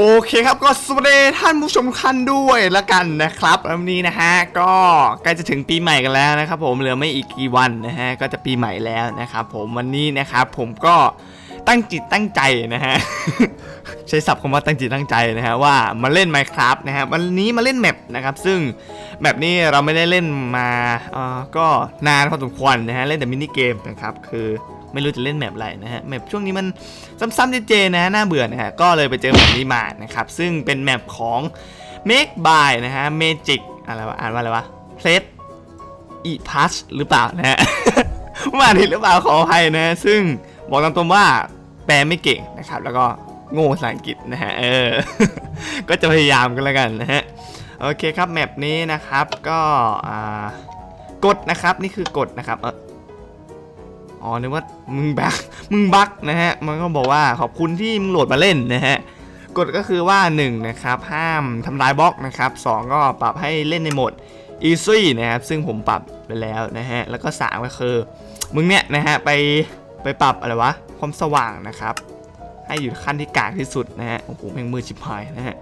โอเคครับก็สวัสดีท่านผู้ชมทุกท่านด้วยละกันนะครับวันนี้นะฮะก็ใกล้จะถึงปีใหม่กันแล้วนะครับ ผมเหลือไม่อีกกี่วันนะฮะก็จะปีใหม่แล้วนะครับผมวันนี้นะครับผมก็ตั้งจิตตั้งใจนะฮะ ใช้ศัพท์คำว่าตั้งจิตตั้งใจนะฮะว่ามาเล่น Minecraft นะฮะวันนี้มาเล่นแมปนะครับซึ่งแมปนี้เราไม่ได้เล่นมาเอ่อก็นานพอสมควรนะฮะเล่นแต่มินิเกมนะครับคือ ไม่รู้จะเล่นแมปอะไรนะฮะแมปช่วงนี้มันซ้ำๆเจๆนะฮะน่าเบื่อนะฮะก็เลยไปเจอแมปนี้มานะครับซึ่งเป็นแมปของ Make by นะฮะ Magic อะไรวะอ่านว่าอะไรวะ Plate e p a s หรือเปล่านะฮะว่าผิดหรือเปล่าขออภัยนะ ซึ่งบอกตามตรงว่าแปลไม่เก่งนะครับ แล้วก็โง่ภาษาอังกฤษนะฮะเออ ก็จะพยายามกันแล้วกันนะฮะโอเคครับแมปนี้นะครับก็กดนะครับนี่คือกดนะครับเออ อ๋อนึกว่ามึงบักมึงบักนะฮะ มันก็บอกว่าขอบคุณที่มึงโหลดมาเล่นนะฮะกฎก็คือว่า 1 นะครับ ห้ามทำลายบล็อกนะครับ 2 ก็ปรับให้เล่นในโหมด easy นะครับ ซึ่งผมปรับไปแล้วนะฮะ แล้วก็ 3 ก็คือ มึงเนี่ยนะฮะ ไปไปปรับอะไรวะ ความสว่างนะครับ ให้อยู่ขั้นที่กากที่สุดนะฮะ โอ้โหแม่งมืดชิบหายนะฮะ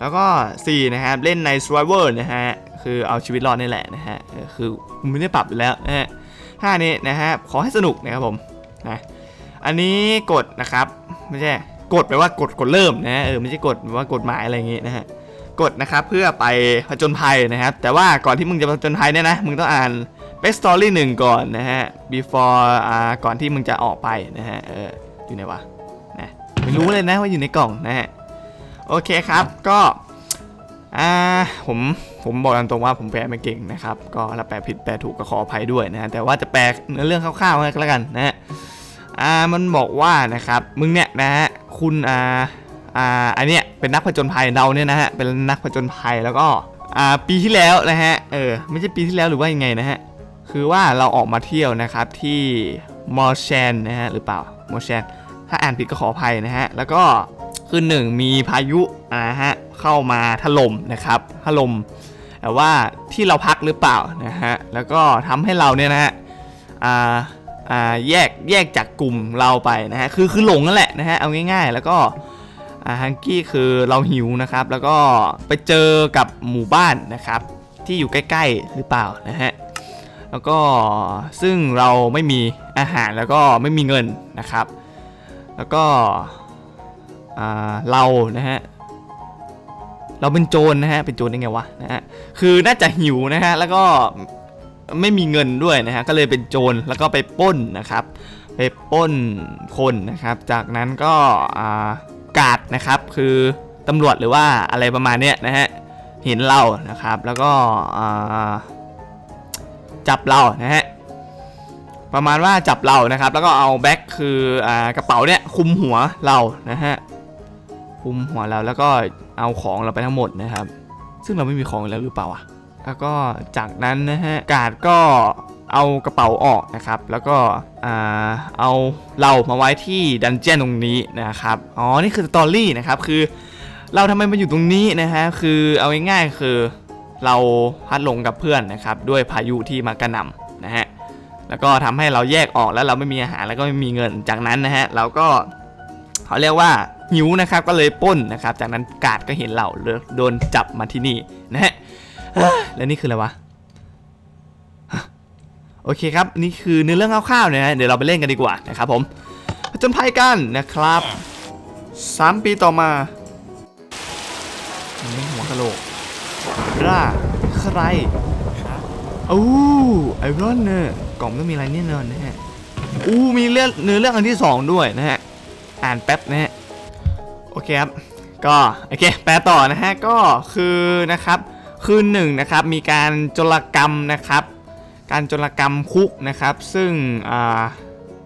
แล้วก็ 4 นะครับ เล่นใน survivor นะฮะ คือเอาชีวิตรอดนี่แหละนะฮะ คือผมไม่ได้ปรับแล้วนะฮะ ห้านี้นะฮะขอให้สนุกนะครับผมนะอันนี้กดนะครับไม่ใช่กดแปลว่ากดกดเริ่มนะเออไม่ใช่กดว่ากฎหมายอะไรอย่างงี้นะฮะกดนะครับเพื่อไปผจญภัยนะครับ แต่ว่าก่อนที่มึงจะผจญภัยเนี่ยนะมึงต้องอ่าน back story หนึ่งก่อนนะฮะ before อ่าก่อนที่มึงจะออกไปนะฮะเอออยู่ไหนวะนะไม่รู้เลยนะว่าอยู่ในกล่องนะฮะโอเคครับก็อ่า ผมผมบอกตามตรงว่าผมแปลไม่เก่งนะครับ ก็ถ้าแปลผิดแปลถูกก็ขออภัยด้วยนะ แต่ว่าจะแปลเนื้อเรื่องคร่าวๆให้ก็แล้วกันนะฮะอ่ามันบอกว่านะครับมึงเนี่ยนะฮะคุณอ่าอ่าอันเนี้ยเป็นนักผจญภัยเราเนี่ยนะฮะเป็นนักผจญภัยแล้วก็อ่าปีที่แล้วนะฮะเออไม่ใช่ปีที่แล้วหรือว่ายังไงนะฮะคือว่าเราออกมาเที่ยวนะครับที่มอร์แชนนะฮะหรือเปล่ามอร์แชนถ้าอ่านผิดก็ขออภัยนะฮะแล้วก็คือหนึ่งมีพายุนะฮะ เข้ามาถล่มนะครับถล่มแต่ว่าที่เราพักหรือเปล่านะฮะแล้วก็ทำให้เราเนี่ยนะฮะอ่าอ่าแยกแยกจากกลุ่มเราไปนะฮะคือคือหลงนั่นแหละนะฮะเอาง่าย ๆ แล้วก็อ่าฮังกี้คือเราหิวนะครับ แล้วก็ไปเจอกับหมู่บ้านนะครับ ที่อยู่ใกล้ ๆ หรือเปล่านะฮะแล้วก็ซึ่งเราไม่มีอาหารแล้วก็ไม่มีเงินนะครับ แล้วก็อ่าเรานะฮะ เราเป็นโจรนะฮะเป็นโจรได้ไงวะนะฮะคือน่าจะหิวนะฮะแล้วก็ไม่มีเงินด้วยนะฮะก็เลยเป็นโจรแล้วก็ไปป้นนะครับ ไปป้นคนนะครับ จากนั้นก็กาดนะครับคือตำรวจหรือว่าอะไรประมาณเนี้ยนะฮะเห็นเรานะครับ แล้วก็จับเรานะฮะประมาณว่าจับเรานะครับ แล้วก็เอาแบ็คคืออกระเป๋าเนี่ยคุมหัวเรานะฮะคุมหัวเราแล้วก็ เอาของเราไปทั้งหมดนะครับ ซึ่งเราไม่มีของแล้วหรือเปล่าอะแล้วก็จากนั้นนะฮะกาดก็เอากระเป๋าออกนะครับ แล้วก็อ่าเอาเรามาไว้ที่ดันเจียนตรงนี้นะครับอ๋อนี่คือสตอรี่นะครับคือ เราทำไมมาอยู่ตรงนี้นะฮะคือเอาง่ายๆคือเราพัดหลงกับเพื่อนนะครับ ด้วยพายุที่มากระหน่ำนะฮะแล้วก็ทำให้เราแยกออกแล้วเราไม่มีอาหารแล้วก็ไม่มีเงินจากนั้นนะฮะเราก็เขาเรียกว่า หิวนะครับก็เลยป้นนะครับ จากนั้นกาดก็เห็นเราเลยโดนจับมาที่นี่นะฮะแล้วนี่คืออะไรวะโอเคครับนี่คือเนื้อเรื่องคร่าวๆนะฮะเดี๋ยวเราไปเล่นกันดีกว่านะครับผมจญภัยกันนะครับสามปีต่อมานี่หัวกะโหลกร่าใครอู้ไอรอนเนี่ยกล่องไม่มีอะไรแน่นอนนะฮะอู้มีเรื่องเนื้อเรื่องอันที่สองด้วยนะฮะ อ่านแป๊บนะฮะ อเคครับ ก็โอเคแปลต่อนะฮะก็คือนะครับคืนหนึ่งนะครับมีการจรกรรมนะครับ การจรกรรมคุกนะครับ ซึ่ง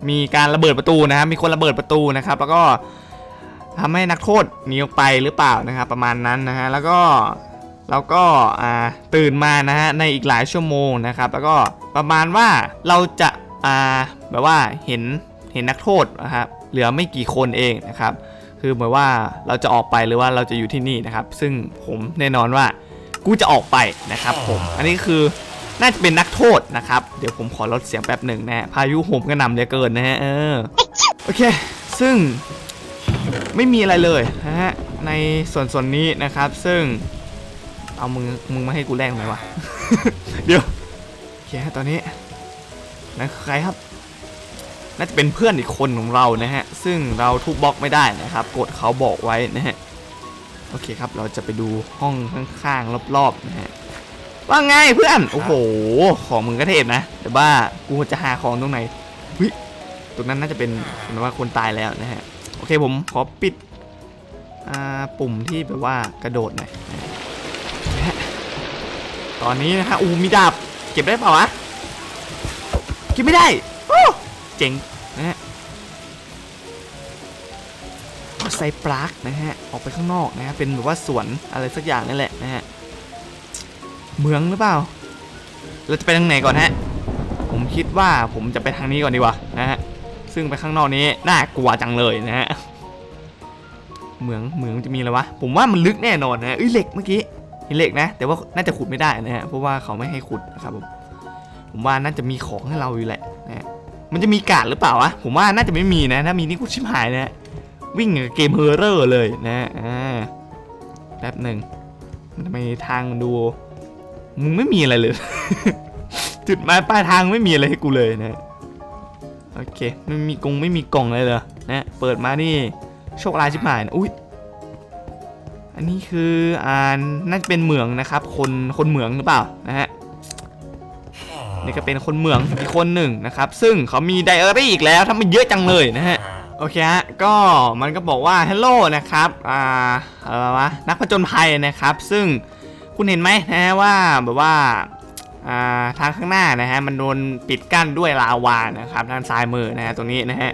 มีการระเบิดประตูนะครับมีคนระเบิดประตูนะครับ แล้วก็ทำให้นักโทษหนีออกไปหรือเปล่านะครับ ประมาณนั้นนะฮะแล้วก็แล้วก็ตื่นมานะฮะในอีกหลายชั่วโมงนะครับ แล้วก็ประมาณว่าเราจะาแบบว่าเห็นเห็นนักโทษนะครับเหลือไม่กี่คนเองนะครับ คือเหมือนว่าเราจะออกไปหรือว่าเราจะอยู่ที่นี่นะครับ ซึ่งผมแน่นอนว่ากูจะออกไปนะครับผม อันนี้คือน่าจะเป็นนักโทษนะครับ เดี๋ยวผมขอลดเสียงแป๊บหนึ่งนะฮะพายุโหมกระหน่ำเหลือเกินนะฮะเออโอเค ซึ่งไม่มีอะไรเลยนะฮะในส่วนส่วนนี้นะครับ ซึ่งเอามึงมึงมาให้กูแลกทำไมวะ เดี๋ยวโอเคฮะตอนนี้นั่นคือใครครับ น่าจะเป็นเพื่อนอีกคนของเรานะฮะ ซึ่งเราทุบบล็อกไม่ได้นะครับ กดเขาบอกไว้นะฮะ โอเคครับ เราจะไปดูห้องข้างๆรอบๆนะฮะ ว่าไงเพื่อน โอ้โห ของมึงก็เทพนะ แต่ว่ากูจะหาของตรงไหนวิตรงนั้นน่าจะเป็นเหมือนว่าคนตายแล้วนะฮะ โอเคผมขอปิดอ่าปุ่มที่แบบว่ากระโดดหน่อยนะฮะตอนนี้นะฮะ อูมีดาบ เก็บได้เปล่าวะ เก็บไม่ได้โอ้เจ๋งนะฮะใส่ปลั๊กนะฮะออกไปข้างนอกนะฮะเป็นแบบว่าสวนอะไรสักอย่างนั่นแหละนะฮะเมืองหรือเปล่า เราจะไปทางไหนก่อนฮะ ผมคิดว่าผมจะไปทางนี้ก่อนดีกว่านะฮะซึ่งไปข้างนอกนี้น่ากลัวจังเลยนะฮะเหมืองเหมืองจะมีอะไรวะผมว่ามันลึกแน่นอนนะเอ้ยเหล็กเมื่อกี้เห็นเหล็กนะ แต่ว่าน่าจะขุดไม่ได้นะฮะเพราะว่าเขาไม่ให้ขุดนะครับผมผมว่าน่าจะมีของให้เราอยู่แหละนะฮะ มันจะมีกาดหรือเปล่าวะ ผมว่าน่าจะไม่มีนะ ถ้ามีนี่กูชิบหายนะฮะวิ่งกับเกมเฮอร์เรอร์เลยนะฮะอ่าแป๊บหนึ่งมันทำไมทางมันดู มึงไม่มีอะไรเลย จุดหมายปลายทางไม่มีอะไรให้กูเลยนะ โอเคไม่มีกรงไม่มีกล่องเลยเหรอนะ เปิดมานี่โชคร้ายชิบหายนะอุ้ยอันนี้คืออ่าน่าจะเป็นเหมืองนะครับ คนคนเหมืองหรือเปล่านะฮะ นี่ก็เป็นคนเหมืองอีกคนหนึ่งนะครับ ซึ่งเขามีไดอารี่อีกแล้วทำมันเยอะจังเลยนะฮะโอเคฮะ ก็มันก็บอกว่าฮัลโหลนะครับ อ่าอะไรวะนักผจญภัยนะครับ ซึ่งคุณเห็นไหมนะฮะว่าแบบว่าอ่าทางข้างหน้านะฮะมันโดนปิดกั้นด้วยลาวานะครับทางซ้ายมือนะฮะตรงนี้นะฮะ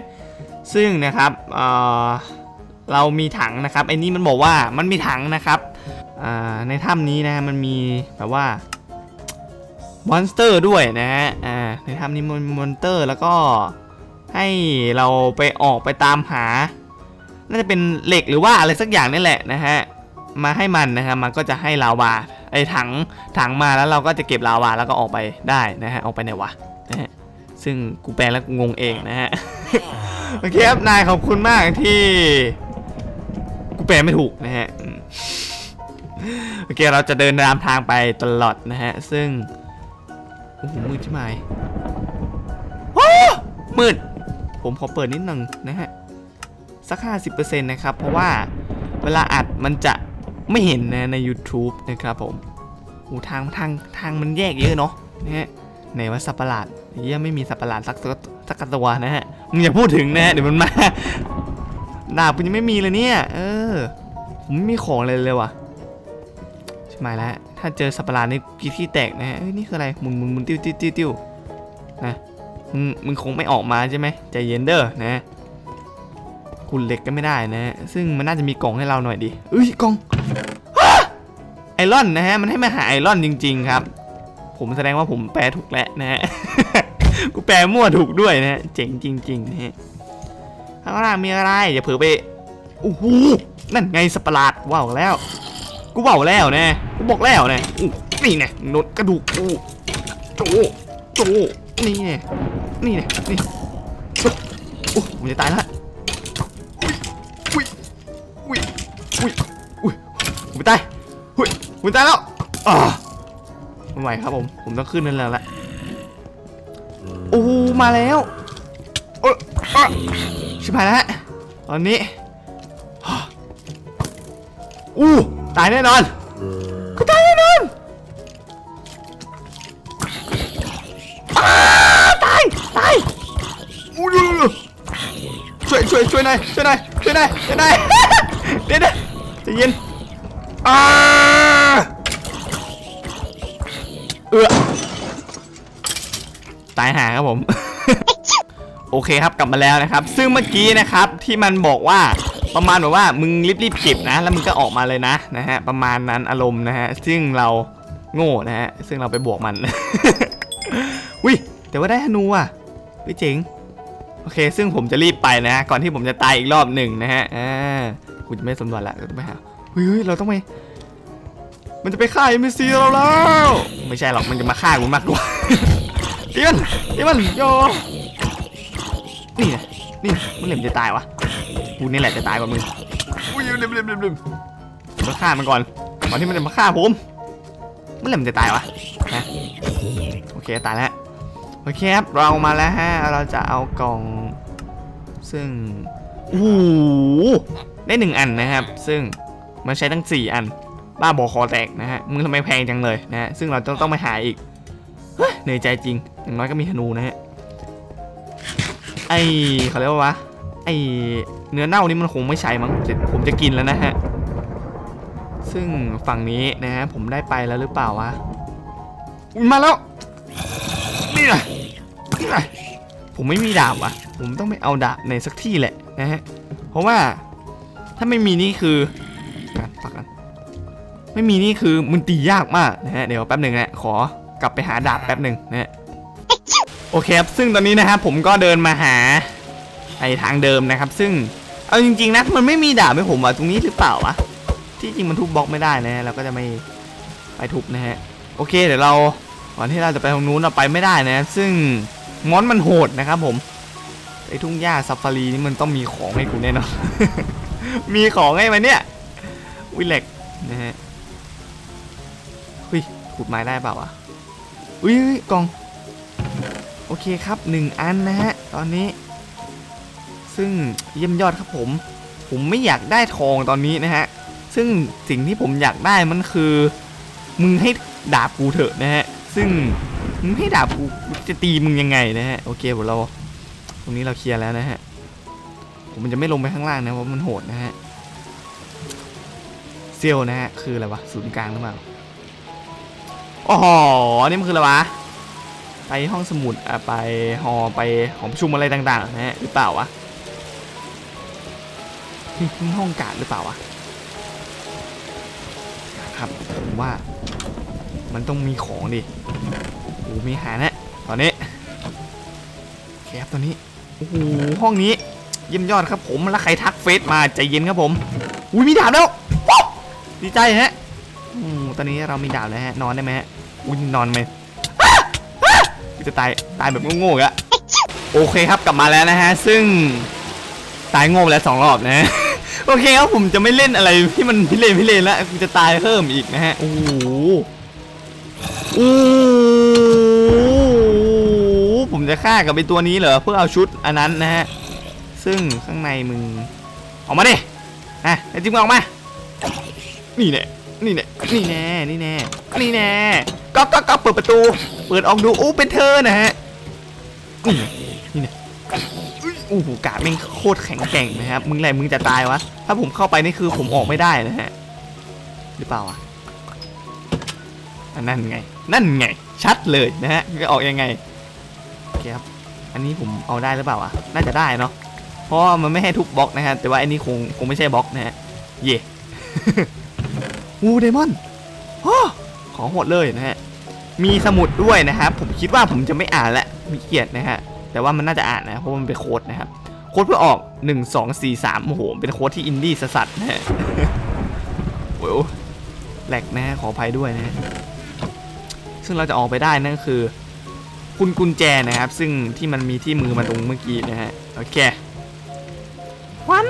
ซึ่งนะครับเอ่อเรามีถังนะครับไอ้นี่มันบอกว่ามันมีถังนะครับอ่าในถ้ำนี้นะฮะมันมีแบบว่า มอนสเตอร์ด้วยนะฮะ อ่า ในถ้ำนี้มันมอนสเตอร์แล้วก็ให้เราไปออกไปตามหา น่าจะเป็นเหล็กหรือว่าอะไรสักอย่างนี่แหละนะฮะ มาให้มันนะฮะมันก็จะให้ลาวาไอ้ถังถังมาแล้วเราก็จะเก็บลาวาแล้วก็ออกไปได้นะฮะ ออกไปไหนวะนะฮะ ซึ่งกูแปลแล้วกูงงเองนะฮะ โอเคครับ นายขอบคุณมากที่ กูแปลไม่ถูกนะฮะอืมโอเค เราจะเดินตามทางไปตลอดนะฮะ ซึ่ง โอ้โหมืดใช่ไหมโอ้มืด ผมขอเปิดนิดหนึ่งนะฮะ สัก 50%นะครับ เพราะว่าเวลาอัดมันจะไม่เห็นนะใน YouTube นะครับผมโอ้ทางทางทางมันแยกเยอะเนาะนะฮะไหนว่าสัตว์ประหลาดเยี่ยไม่มีสัตว์ประหลาดสักตัวสักตัวนะฮะมึงอย่าพูดถึงนะฮะเดี๋ยวมันมาดาบกูยังไม่มีเลยเนี่ย เออ ผมไม่มีของเลยเลยว่ะ ใช่ไหมแล้ว ถ้าเจอสัตว์ประหลาดนี่กีที่แตกนะฮะเอ้ยนี่คืออะไรหมุนหมุนหมุนติ้วติ้วติ้วติ้วนะมึงมึงคงไม่ออกมาใช่ไหมใจเย็นเด้อนะขุดเหล็กก็ไม่ได้นะฮะซึ่งมันน่าจะมีกล่องให้เราหน่อยดิเอ้ยกล่องไอรอนนะฮะมันให้มาหาไอรอนจริง ๆ ครับ ผมแสดงว่าผมแปลถูกแล้วนะฮะกูแปลมั่วถูกด้วยนะฮะเจ๋งจริงๆนะฮะข้างล่างมีอะไรอย่าเผลอไปโอ้โหนั่นไงสัตว์ประหลาดว้าวแล้ว กูบอกแล้วนะกูบอกแล้วนะนี่ไงนดกระดูกกูโจโจนี่ไงนี่ไงนี่โอ้ผมจะตายแล้วอุ้ยอุ้ยอุ้ยอุ้ยผมตายอุ้ยผมตายแล้วอ่าไม่ไหวครับผม ผมต้องขึ้นนั่นแล้วแหละโอ้มาแล้วโอ้อะชิบหายแล้วตอนนี้อู้ ตายแน่นอนกูตายแน่นอนอ้าตายตายอู้ดูดูดูช่วยช่วยช่วยหน่อยช่วยหน่อยช่วยหน่อยช่วยหน่อยเดี๋ยวเดี๋ยวใจเย็นอ้าเออตายหาครับผม โอเคครับกลับมาแล้วนะครับ ซึ่งเมื่อกี้นะครับที่มันบอกว่า ประมาณแบบว่ามึงรีบๆเก็บนะ แล้วมึงก็ออกมาเลยนะนะฮะประมาณนั้นอารมณ์นะฮะซึ่งเราโง่นะฮะซึ่งเราไปบวกมันวิแต่ว่าได้ธนูอะวิเจ๋งโอเค ซึ่งผมจะรีบไปนะฮะก่อนที่ผมจะตายอีกรอบหนึ่งนะฮะอ่ากูจะไม่สำรวจละเราต้องไปหาเฮ้ยเราต้องไปมันจะไปฆ่าเอ็มซีเราแล้ว ไม่ใช่หรอกมันจะมาฆ่ากูมากกว่าเดี๋ยวมันเดี๋ยวมันโยนี่นะนี่นะมันเหลี่ยมจะตายวะ กูนี่แหละจะตายกว่ามึงกูอยู่เร็วเร็วเร็วเร็วมาฆ่ามันก่อนก่อนที่มันจะมาฆ่าผมเมื่อไหร่มันจะตายวะนะโอเคตายแล้วโอเคครับเรามาแล้วฮะเราจะเอากล่อง ซึ่งโอ้โหได้หนึ่งอันนะครับ ซึ่งมันใช้ทั้งสี่อัน บ้าบอคอแตกนะฮะมึงทำไมแพงจังเลยนะฮะซึ่งเราต้องต้องไปหาอีกเฮ้ยเหนื่อยใจจริงอย่างน้อยก็มีธนูนะฮะไอเขาเรียกว่าวะไอเนื้อเน่านี่มันคงไม่ใช่มั้งเดี๋ยวผมจะกินแล้วนะฮะ ซึ่งฝั่งนี้นะฮะผมได้ไปแล้วหรือเปล่าวะมาแล้วนี่ไงนี่ไงผมไม่มีดาบว่ะ ผมต้องไปเอาดาบในสักที่แหละนะฮะ เพราะว่าถ้าไม่มีนี่คือกันปักกัน ไม่มีนี่คือมันตียากมากนะฮะ เดี๋ยวแป๊บหนึ่งนะขอกลับไปหาดาบแป๊บหนึ่งนะฮะ โอเคครับ ซึ่งตอนนี้นะครับผมก็เดินมาหา ไอทางเดิมนะครับ ซึ่งเอาจริงๆนะมันไม่มีดาบให้ผมว่ะตรงนี้หรือเปล่าวะที่จริงมันทุบบล็อกไม่ได้นะฮะเราก็จะไม่ไปทุบนะฮะโอเคเดี๋ยวเราก่อนที่เราจะไปตรงนู้นเราไปไม่ได้นะ ซึ่งมอนมันโหดนะครับผมไอ้ทุ่งหญ้าซัฟฟารีนี่มันต้องมีของให้กูแน่นอน มีของให้มันเนี่ยวิเล็กนะฮะเฮ้ยขุดไม้ได้เปล่าวะอุ้ยเฮ้ยกล่อง โอเคครับหนึ่งอันนะฮะ ตอนนี้ ซึ่งเยี่ยมยอดครับผม ผมไม่อยากได้ทองตอนนี้นะฮะ ซึ่งสิ่งที่ผมอยากได้มันคือ มึงให้ดาบกูเถอะนะฮะ ซึ่งมึงให้ดาบกูจะตีมึงยังไงนะฮะ โอเคผมเรา ตรงนี้เราเคลียร์แล้วนะฮะ ผมจะไม่ลงไปข้างล่างนะเพราะมันโหดนะฮะเซียวนะฮะ คืออะไรวะ ศูนย์กลางหรือเปล่าอ๋อนี่มันคืออะไรวะ ไปห้องสมุดอะไปหอไปหอประชุมอะไรต่างๆนะฮะหรือเปล่าวะ นี่นี่ห้องกาดหรือเปล่าวะครับผมว่า มันต้องมีของดิโอ้มีหาแนะตอนนี้โอเคครับตอนนี้โอ้โหห้องนี้เยี่ยมยอดครับผมแล้วใครทักเฟซมาใจเย็นครับผมอุ้ยมีดาบแล้วดีใจฮะอืมตอนนี้เรามีดาบแล้วฮะนอนได้ไหมฮะอุ้ยนอนไหมจะตายตายแบบโง่ๆอะโอเคครับกลับมาแล้วนะฮะ ซึ่งตายโง่ไปแล้วสองรอบนะฮะ โอเคครับผมจะไม่เล่นอะไรที่มันพิเรนพิเรนแล้วกูจะตายเพิ่มอีกนะฮะ โอ้โหโอ้ผมจะฆ่ากับไอตัวนี้เหรอเพื่อเอาชุดอันนั้นนะฮะ ซึ่งข้างในมึง ออกมาดิอะไอจิ้มออกมา นี่แน่นี่แน่นี่แน่นี่แน่นี่แน่ก็ก็ก็เปิดประตู เปิดออกดูโอ้เป็นเธอนะฮะ อุ๊ยโอ้โหกาดแม่งโคตรแข็งแกร่งนะครับ มึงอะไรมึงจะตายวะ ถ้าผมเข้าไปนี่คือผมออกไม่ได้นะฮะ หรือเปล่าอะนั่นไง นั่นไง ชัดเลยนะฮะจะออกยังไงโอเคครับ อันนี้ผมเอาได้หรือเปล่าวะน่าจะได้เนาะ เพราะมันไม่ให้ทุบบล็อกนะฮะ แต่ว่าอันนี้คงคงไม่ใช่บล็อกนะฮะ เย่วูเดมอนอ้อของโหดเลยนะฮะ มีสมุดด้วยนะครับ ผมคิดว่าผมจะไม่อ่านละ มีเกียรตินะฮะ แต่ว่ามันน่าจะอ่านนะเพราะว่ามันเป็นโค้ดนะครับโค้ดเพื่อออก 1 2 4 3โอ้โหเป็นโค้ดที่อินดี้สัสๆนะฮะโอ้โหแหลกนะฮะขออภัยด้วยนะฮะซึ่งเราจะออกไปได้นั่นก็คือ คุณกุญแจนะครับ ซึ่งที่มันมีที่มือมันตรงเมื่อกี้นะฮะโอเคควัน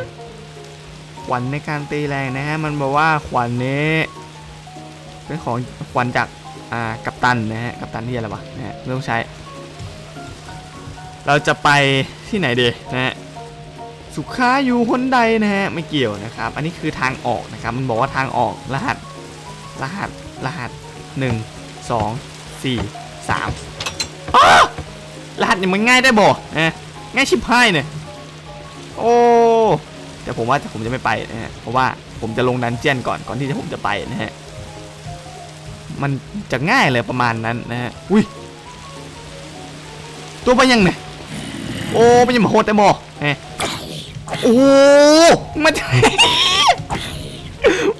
ขวัญในการตีแรงนะฮะมันบอกว่าขวัญนี้เป็นของขวัญจากอ่ากัปตันนะฮะกัปตันที่อะไรวะนะฮะไม่ต้องใช้ เราจะไปที่ไหนดีนะฮะสุขาอยู่คนใดนะฮะไม่เกี่ยวนะครับ อันนี้คือทางออกนะครับ มันบอกว่าทางออกรหัส รหัสรหัสหนึ่งสองสี่สามรหัสเนี่ยมันง่ายได้บ่นะง่ายชิบหายเนี่ยโอ้แต่ผมว่าผมจะไม่ไปนะฮะเพราะว่าผมจะลงดันเจียนก่อนก่อนที่จะผมจะไปนะฮะมันจะง่ายเลยประมาณนั้นนะฮะอุ้ยตัวไปยังเนี่ย โอ้มันยังมาโหดแต่บอเฮ้โอ้มันจะ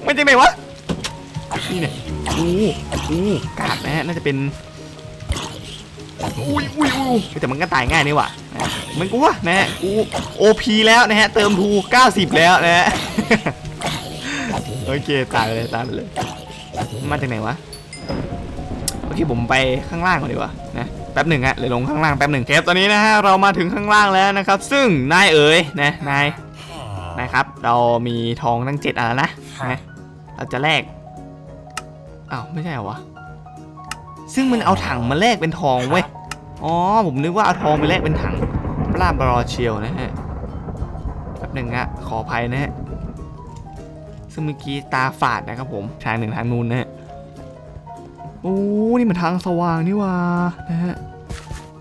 มันจะไหนวะนี่เนี่ยโอ้โอ้กาดนะฮะน่าจะเป็นอุ้ยอุ้ยอุ้ยแต่มันก็ตายง่ายนี่หว่ะนะมันกูว่านะฮะกูโอพีแล้วนะฮะเติมทู90 แล้วนะฮะโอเคตายไปเลยตายไปเลยมาจากไหนวะโอเคผมไปข้างล่างก่อนดีกว่านะ แป๊บหนึ่งฮะเลยลงข้างล่างแป๊บหนึ่งครับตอนนี้นะฮะเรามาถึงข้างล่างแล้วนะครับ ซึ่งนายเอ๋ยนะนายนะครับ เรามีทองตั้งเจ็ดอันแล้วนะนะเราจะแลกอ้าวไม่ใช่เหรอวะซึ่งมันเอาถังมาแลกเป็นทองเว้ยอ๋อผมนึกว่าเอาทองไปแลกเป็นถังปลาบรอเชียวนะฮะแป๊บหนึ่งอะขออภัยนะฮะซึ่งเมื่อกี้ตาฝาดนะครับผมทางหนึ่งทางนู้นนะฮะ โอ้นี่มันทางสว่างนี่ว่านะฮะ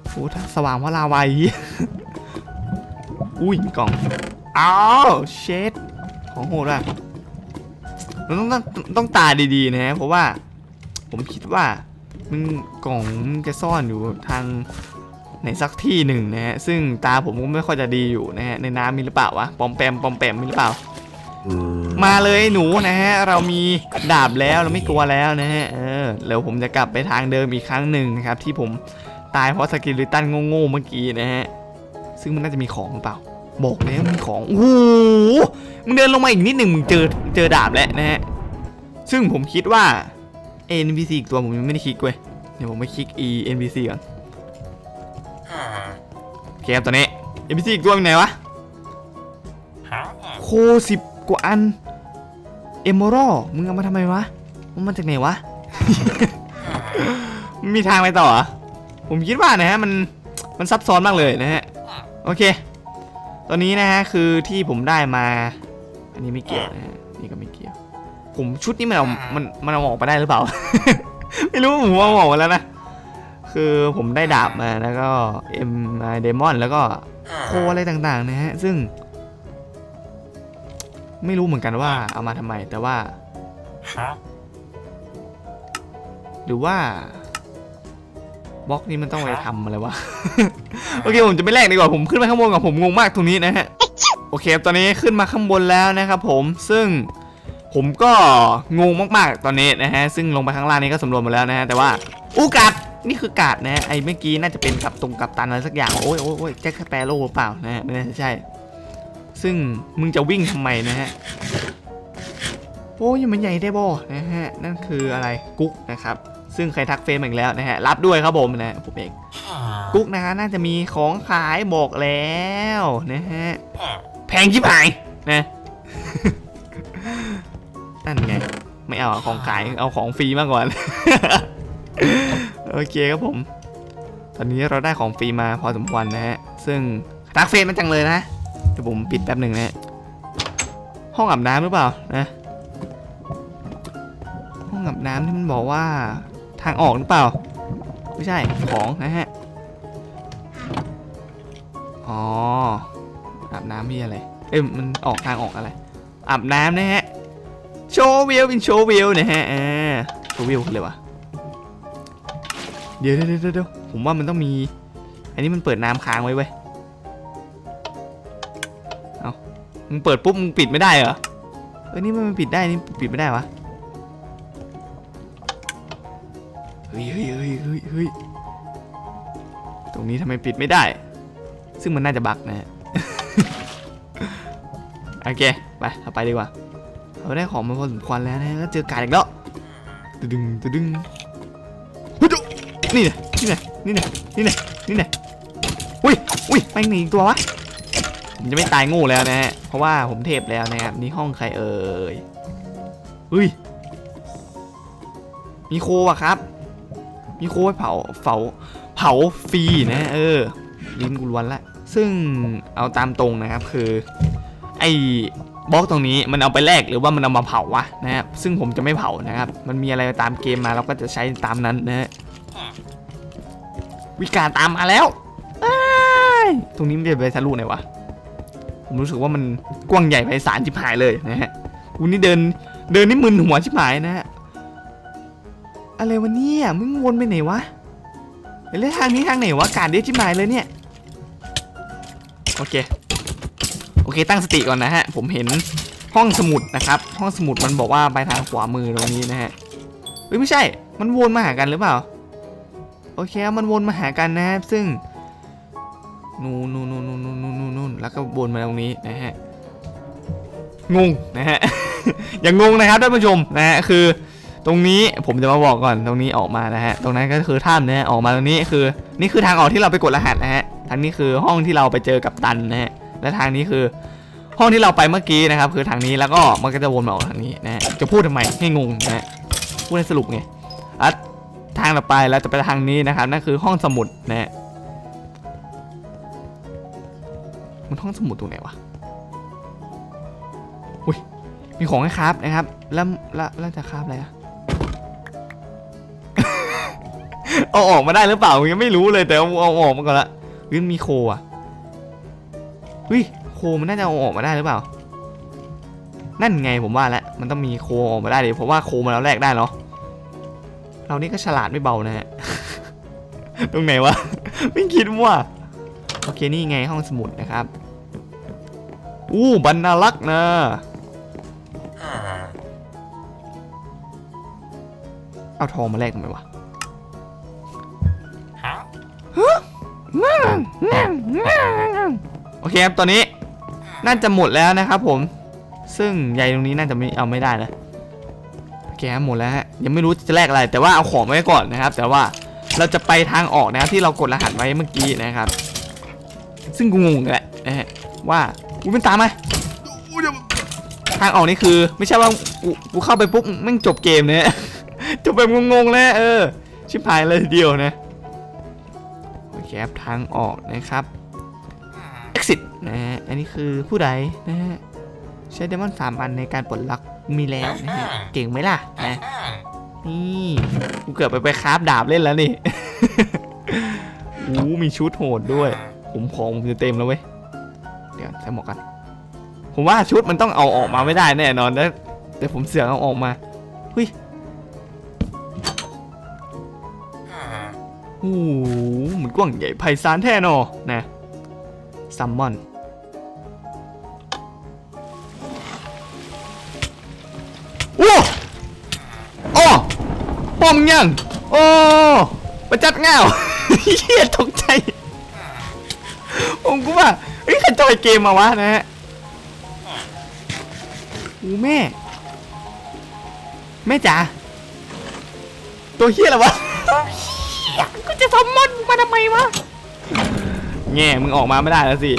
โอ้ทางสว่างเพราลาวัยอุ้ยมีกล่องอ้าวเชดของโหดว่ะเราต้องต้องต้องตาดีๆนะฮะเพราะว่า ผมคิดว่ามันกล่องมันจะซ่อนอยู่ทางไหนสักที่หนึ่งนะฮะซึ่งตาผมก็ไม่ค่อยจะดีอยู่นะฮะในน้ำมีหรือเปล่าวะปอมแปมปอมแปมมีหรือเปล่า มาเลยหนูนะฮะ เรามีดาบแล้วเราไม่กลัวแล้วนะฮะ เออแล้วผมจะกลับไปทางเดิมอีกครั้งหนึ่งนะครับ ที่ผมตายเพราะสกิลิตันโง่ๆเมื่อกี้นะฮะ ซึ่งมันน่าจะมีของหรือเปล่า บอกแล้วมีของ โอ้โห มึงเดินลงมาอีกนิดหนึ่งมึงเจอเจอดาบแล้วนะฮะ ซึ่งผมคิดว่า NPC อีกตัวผมยังไม่ได้คลิกเว้ย เดี๋ยวผมไปคลิก E NPC ก่อนโอเคครับตอนนี้ NPC อีกตัวอยู่ไหนวะโคสิบ กว่าอันเอม r ร d มึงเอามาทำไมวะ มันมาจากไหนวะ มีทางไปต่อผมคิดว่านะฮะมันมันซับซ้อนมากเลยนะฮะ โอเค ตอนนี้นะฮะคือที่ผมได้มา อันนี้ไม่เกี่ยวนะฮะนี่ก็ไม่เกี่ยว ผมชุดนี้มันเอามันมันเอาออกไปได้หรือเปล่า ไม่รู้ผมเอาออกมาแล้วนะ คือผมได้ดาบมาแล้วก็เอ็มเดมอนแล้วก็โคอะไรต่างๆนะฮะ ซึ่ง ไม่รู้เหมือนกันว่าเอามาทำไม แต่ว่าหรือว่าบล็อกนี้มันต้องไปทำอะไรวะ โอเคผมจะไม่แลกดีกว่าผมขึ้นมาข้างบนก่อนผมงงมากตรงนี้นะฮะ โอเค ตอนนี้ขึ้นมาข้างบนแล้วนะครับผมซึ่งผมก็งงมากๆตอนนี้นะฮะซึ่งลงไปข้างล่างนี้ก็สำรวจหมาแล้วนะฮะแต่ว่าอู้กัดนี่คือกาดนะฮะไอ้เมื่อกี้น่าจะเป็นกับตรงกับตันอะไรสักอย่างโอ้ยโอ้ยโอ้ยแจ็คสเปโร่หรือเปล่านะฮะไม่น่าจะใช่ ซึ่งมึงจะวิ่งทำไมนะฮะ โอ้ยมันใหญ่ได้บ่นะฮะ นั่นคืออะไรกุ๊กนะครับ ซึ่งใครทักเฟซมาอีกแล้วนะฮะ รับด้วยครับผมนะผมเองกุ๊กนะฮะน่าจะมีของขายบอกแล้วนะฮะ แพงชิบหายนะนั่นไง ไม่เอาของขายเอาของฟรีมากกว่าโอเคครับผม ตอนนี้เราได้ของฟรีมาพอสมควรนะฮะ ซึ่งรักเฟซมันจังเลยนะเดี๋ยวผมปิดแป๊บหนึ่งนะฮะห้องอาบน้ำหรือเปล่านะ ห้องอาบน้ำที่มันบอกว่าทางออกหรือเปล่า ไม่ใช่ของนะฮะอ๋ออาบน้ำมีอะไร เอ้ยมันออกทางออกอะไรอาบน้ำนะฮะโชว์วิวเป็นโชว์วิวนะฮะอ่าโชว์วิวเลยวะเดี๋ยวเดี๋ยวเดี๋ยวเดี๋ยวผมว่ามันต้องมี อันนี้มันเปิดน้ำค้างไว้เว้ย มึงเปิดปุ๊บมึงปิดไม่ได้เหรอเออนี่มันปิดได้นี่ปิดไม่ได้วะเฮ้ยเฮ้ยเฮ้ยเฮ้ยเฮ้ยตรงนี้ทำไมปิดไม่ได้ ซึ่งมันน่าจะบักนะฮะโอเคไปเราไปดีกว่าเราได้ของมาพอสมควรแล้วนะก็เจอการอีกแล้วตึดึงตึดึงเฮ้ยดูนี่เนี่ยนี่เนี่ยนี่เนี่ยนี่เนี่ยนี่เนี่ยอุ้ยอุ้ยไปหนีอีกตัววะ ผมจะไม่ตายงูแล้วนะฮะ เพราะว่าผมเทพแล้วนะครับ นี่ห้องใครเอ่ยเฮ้ย มีโคอะครับ มีโคไว้เผาเผาเผาฟรีนะเออ ลิ้นกูล้วนละ ซึ่งเอาตามตรงนะครับคือ ไอ้บล็อกตรงนี้มันเอาไปแลกหรือว่ามันเอามาเผาวะนะครับ ซึ่งผมจะไม่เผานะครับ มันมีอะไรตามเกมมาเราก็จะใช้ตามนั้นนะฮะ วิการตามมาแล้ว ตรงนี้มันจะไปทะลุไหนวะ ผมรู้สึกว่ามันกว้างใหญ่ไพศาลชิบหายเลยนะฮะวันนี้เดินเดินนี่มึนหัวชิบหายนะฮะอะไรวะเนี่ยมึงวนไปไหนวะเอ้ยแล้วทางนี้ทางไหนวะการเดียชิบหายเลยเนี่ยโอเคโอเคตั้งสติก่อนนะฮะผมเห็นห้องสมุดนะครับห้องสมุดมันบอกว่าไปทางขวามือตรงนี้นะฮะเฮ้ยไม่ใช่มันวนมาหากันหรือเปล่าโอเคมันวนมาหากันนะครับซึ่ง นู่นนู่นนู่นนู่นนู่นนู่นแล้วก็วนมาตรงนี้นะฮะงงนะฮะอย่างงงนะครับท่านผู้ชมนะฮะคือ ตรงนี้ผมจะมาบอกก่อนตรงนี้ออกมานะฮะตรงนั้นก็คือถ้ำนะฮะออกมาตรงนี้คือ นี่คือทางออกที่เราไปกดรหัสนะฮะทางนี้คือห้องที่เราไปเจอกับตันนะฮะและทางนี้คือ ห้องที่เราไปเมื่อกี้นะครับ คือทางนี้แล้วก็มันก็จะวนมาออกทางนี้นะฮะจะพูดทำไมให้งงนะฮะพูดให้สรุปไงอะทางต่อไปเราจะไปทางนี้นะครับนั่นคือห้องสมุดนะฮะ มันห้องสมุดตรงไหนวะอุ้ยมีของให้ครับนะครับ แล้วแล้วแล้วจะครับอะไรอะเอาออกมาได้หรือเปล่ายังไม่รู้เลยแต่เอาเอาออกมาก่อนละเฮ้ยมีโคอะเฮ้ยโคมันน่าจะเอาออกมาได้หรือเปล่า นั่นไงผมว่าแล้วมันต้องมีโคออกมาได้เลยเพราะว่าโคมาแล้วแรกได้เนาะเรานี่ก็ฉลาดไม่เบานะฮะตรงไหนวะ ไม่คิดว่า โอเคนี่ไงห้องสมุดนะครับ อู้บรรณารักษ์นะเอาทองมาแลกทำไมวะโอเคครับตอนนี้น่าจะหมดแล้วนะครับผม ซึ่งใยตรงนี้น่าจะไม่เอาไม่ได้นะโอเคครับหมดแล้วฮะยังไม่รู้จะแลกอะไร แต่ว่าเอาของไว้ก่อนนะครับ แต่ว่าเราจะไปทางออกนะครับที่เรากดรหัสไว้เมื่อกี้นะครับ ซึ่งกูงงแหละนะฮะว่ากูเป็นตามไหมทางออกนี่คือ ไม่ใช่ว่ากูกูเข้าไปปุ๊บแม่งจบเกมเนี่ยจบแบบงงๆเลยเออ ชิบหายเลยทีเดียวนะโอเคครับทางออกนะครับ exit นะฮะอันนี้คือผู้ใดนะฮะใช้เดมอนสามอันในการปลดล็อกมีแล้วนะฮะเก่งไหมล่ะนะนี่กูเกือบไปไปคราฟดาบเล่นแล้วนี่อู้มีชุดโหดด้วย ผมของผมจะเต็มแล้วเว้ย เดี๋ยวใส่หมวกกัน ผมว่าชุดมันต้องเอาออกมาไม่ได้แน่นอนนะแต่ผมเสือกเอาออกมาเฮ้ยโอ้โหเหมือนกว้างใหญ่ไพศาลแท้เนอะนะซัมมอนโอ้โอ้ปอมยังโอ้ประจัดง่าวเฮียตกใจ ผมกูว่าเฮ้ยใครจอยเกมมาวะนะฮะอ้แม่ แม่จ๋าตัวเฮียอะไรวะก็จะซัมมอนมาทำไมวะแง่มึงออกมาไม่ได้แล้วสิ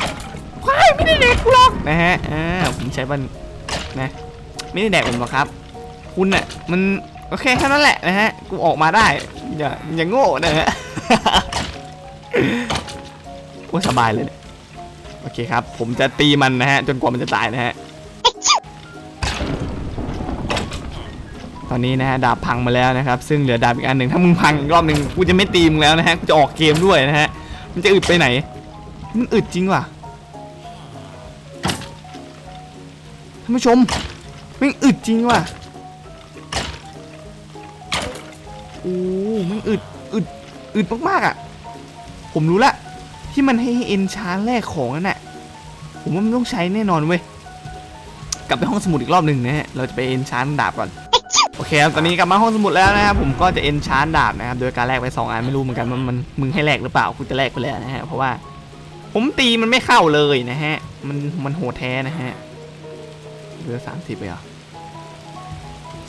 ควายไม่ได้แดกกูหรอกนะฮะอ่าผมใช้บันนะ ไม่ได้แดกผมหรอกครับ คุณน่ะมันโอเคแค่นั้นแหละนะฮะกูออกมาได้อย่าอย่าโง่นะฮะ โอ้สบายเลยเนี่ยโอเคครับ ผมจะตีมันนะฮะ จนกว่ามันจะตายนะฮะ ตอนนี้นะฮะดาบพังมาแล้วนะครับ ซึ่งเหลือดาบอีกอันหนึ่งถ้ามึงพังอีกรอบหนึ่งกูจะไม่ตีมึงแล้วนะฮะ กูจะออกเกมด้วยนะฮะ มันจะอึดไปไหน มันอึดจริงว่ะท่านผู้ชมมันอึดจริงว่ะโอ้มันอึดอึดอึดมากๆอะ ผมรู้ละ ที่มันให้เอ็นชานแรกของนั่นแหละผมว่ามันต้องใช้แน่นอนเว้ย กลับไปห้องสมุดอีกรอบหนึ่งนะฮะ เราจะไปเอ็นชานดาบก่อน โอเคครับตอนนี้กลับมาห้องสมุดแล้วนะครับผมก็จะเอ็นชานดาบนะครับ โดยการแลกไปสองอันไม่รู้เหมือนกันว่ามันมึงให้แลกหรือเปล่ากูจะแลกไปแล้วนะฮะ เพราะว่าผมตีมันไม่เข้าเลยนะฮะ มันมันโหดแท้นะฮะเหลือสามสิบเลยเหรอ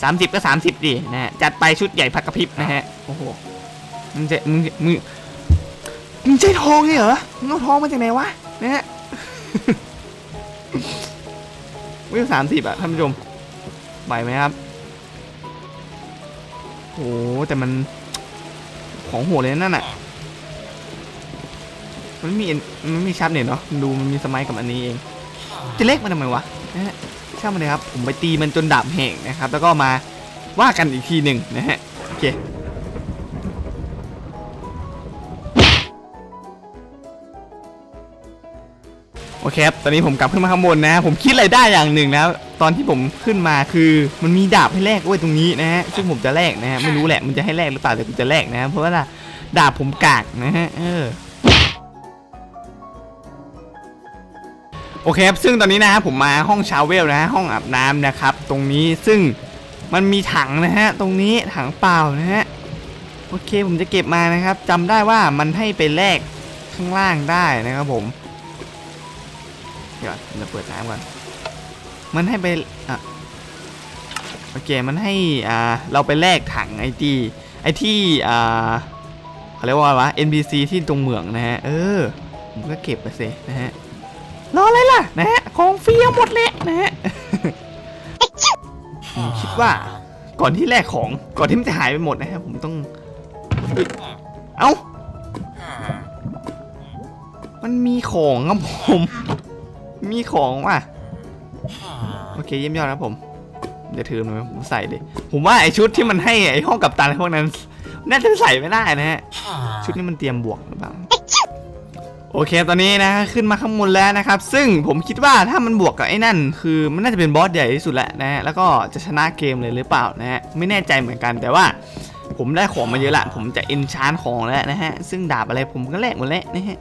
สามสิบก็สามสิบดินะฮะ จัดไปชุดใหญ่พักกระพริบนะฮะ โอ้โห มึงจะมึงมึง มึงใช้ทองเนี่ยเหรอมึงเอาทองมาจากไหนวะนะฮะ วิวสามสิบอะท่านผู้ชมไหวไหมครับโอ้แต่มันของโหดเลยนั่นน่ะมันมีมันมีชับเนี่ยเนาะดูมันมีสมัยกับอันนี้เอง จะเล็กมันทำไมวะนะฮะช่างมันเลยครับ ผมไปตีมันจนดาบแห้งนะครับ แล้วก็มาว่ากันอีกทีหนึ่งนะฮะ โอเค เคครับ ตอนนี้ผมกลับขึ้นมาข้างบนนะฮะผมคิดอะไรได้อย่างหนึ่งนะครับตอนที่ผมขึ้นมาคือมันมีดาบให้แลกไว้ยตรงนี้นะฮะ ซึ่งผมจะแลกนะฮะ ไม่รู้แหละ มันจะให้แลกหรือเปล่า แต่กูจะแลกนะฮะเพราะว่าดาบผมกากนะฮะ เออโอเคครับ ซึ่งตอนนี้นะฮะผมมาห้องชาวเวลนะฮะ ห้องอาบน้ำนะครับ ตรงนี้ ซึ่งมันมีถังนะฮะ ตรงนี้ถังเปล่านะฮะ โอเค ผมจะเก็บมานะครับจำได้ว่ามันให้ไปแลกข้างล่างได้นะครับผม เดี๋ยวเราเปิดน้ำก่อน มันให้ไปอะโอเค มันให้อ่าเราไปแลกถังไอที่ไอที่อ่าเขาเรียกว่าอะไรวะ NPC ที่ตรงเหมืองนะฮะ เออผมก็เก็บไปสินะฮะ รออะไรล่ะนะฮะ ของฟรีหมดเลยนะฮะผมคิดว่าก่อนที่แลกของก่อนที่มันจะหายไปหมดนะฮะผมต้องเฮ้ยเอ้า มันมีของครับผม มีของว่ะโอเคเยี่ยมยอดครับผมเดี๋ยวถือมาผมใส่เลยผมว่าไอชุดที่มันให้ไอห้องกับตันพวกนั้น น่าจะใส่ไม่ได้นะฮะชุดนี้มันเตรียมบวกหรือเปล่าโอเคตอนนี้นะขึ้นมาข้างบนแล้วนะครับ ซึ่งผมคิดว่าถ้ามันบวกกับไอ้นั่น คือมันน่าจะเป็นบอสใหญ่ที่สุดแล้วนะฮะแล้วก็จะชนะเกมเลยหรือเปล่านะฮะไม่แน่ใจเหมือนกันแต่ว่า ผมได้ของมาเยอะละ ผมจะเอนชานของแล้วนะฮะซึ่งดาบอะไรผมก็แลกหมดแล้วนะฮะ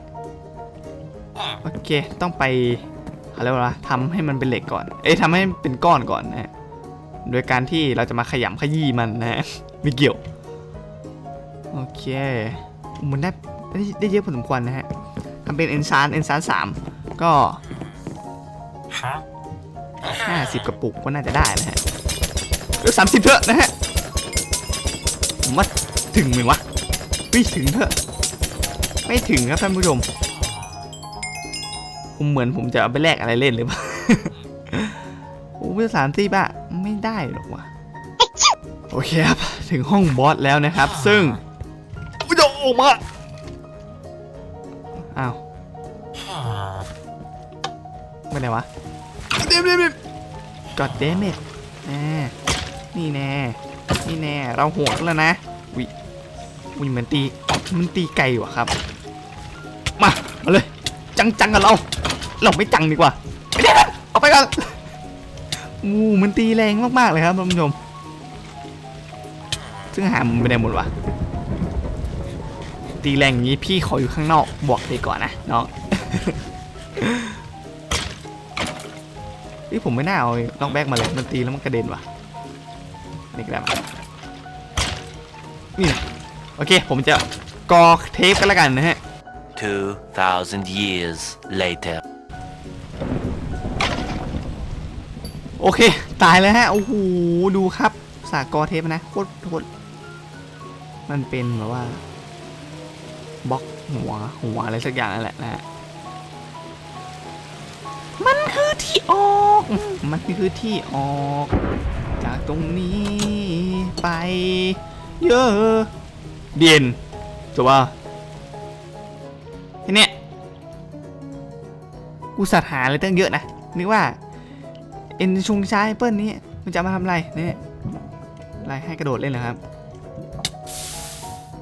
โอเคต้องไป อะไรวะทำให้มันเป็นเหล็กก่อน เอ้ยทำให้มันเป็นก้อนก่อนนะฮะโดยการที่เราจะมาขยำขยี้มันนะฮะไม่เกี่ยว โอเคมันได้ได้ได้เยอะพอสมควรนะฮะทำเป็นเอนซานเอนซานสามก็ห้าสิบกระปุกก็น่าจะได้นะฮะหรือสามสิบเถอะนะฮะผมว่าถึงไหมวะไม่ถึงเถอะ ไม่ถึงครับท่านผู้ชม ผมเหมือนผมจะเอาไปแลกอะไรเล่นหรือเปล่าโอ้ยสามสิบอะไม่ได้หรอกว่ะโอเคครับ ถึงห้องบอสแล้วนะครับ ซึ่งอุ๊ยจะออกมาอ้าวไม่ไหนวะเดมเดมเดมกดเดมเมดแน่นี่แน่นี่แน่เราโหดแล้วนะวิวิมันตีมันตีไกลว่ะครับ มามาเลย จังจังๆกับเรา เราไม่จังดีกว่าเอาไปก่อนอู้มันตีแรงมากๆเลยครับท่านผู้ชม ซึ่งหามันไปไหนหมดวะตีแรงอย่างนี้พี่ขออยู่ข้างนอกบอกเลยก่อนนะน้องนี่ผมไม่น่าเอาล็อกแบกมาเลยมันตีแล้วมันกระเด็นว่ะนี่ก็ได้มานี่โอเคผมจะกอเทปกันล้วกันนะฮะ 2,000 years later. โอเค ตายแล้วฮะ โอ้โห ดูครับ สากอเทปนะโคตรโคตรมันเป็นแบบว่าบล็อกหัวหัวอะไรสักอย่างนั่นแหละนะฮะ มันคือที่ออก มันคือที่ออก จากตรงนี้ไป เยอะเดียนจบว่าทีเนี้ยกูสัตหาอะไรตั้งเยอะนะนึกว่า เอ็นชุงชายเปิ้ลนี้มันจะมาทำอะไรเนี่ยอะไรให้กระโดดเล่นเหรอครับ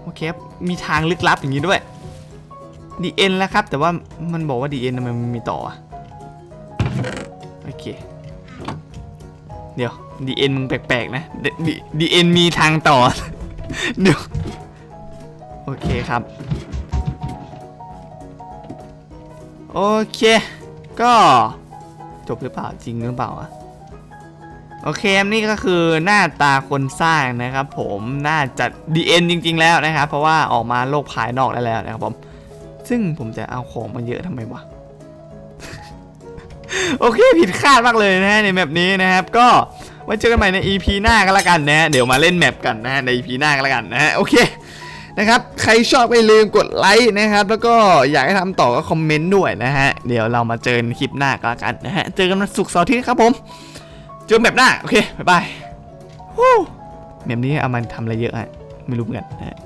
โอเคมีทางลึกลับอย่างนี้ด้วยดีเอ็นแล้วครับ แต่ว่ามันบอกว่าดีเอ็นทำไมมันมีต่อโอเค เดี๋ยวดีเอ็นมึงแปลกๆนะดีเอ็นมีทางต่อเดี๋ยวโอเคครับโอเค ก็ จบหรือเปล่าจริงหรือเปล่าอะโอเคนี่ก็คือหน้าตาคนสร้างนะครับ ผมน่าจะดีเอ็นจริง ๆ แล้วนะครับ เพราะว่าออกมาโลกภายนอกได้แล้วนะครับผมซึ่งผมจะเอาของมาเยอะทำไมวะโอเคผิดคาดมากเลยนะฮะในแมปนี้นะครับ ก็ไว้เจอกันใหม่ใน EP หน้าก็แล้วกันนะฮะเดี๋ยวมาเล่นแมปกันนะฮะใน EP หน้าก็แล้วกันนะฮะโอเค นะครับ ใครชอบไม่ลืมกดไลค์นะครับ แล้วก็อยากให้ทำต่อก็คอมเมนต์ด้วยนะฮะ เดี๋ยวเรามาเจอกันคลิปหน้าก็แล้วกันนะฮะ เจอกันวันศุกร์เสาร์อาทิตย์ครับผม เจอกันแบบหน้า โอเค บ๊ายบายฮู้แบบนี้เอามันทำอะไรเยอะอะไม่รู้เหมือนกันนะฮะ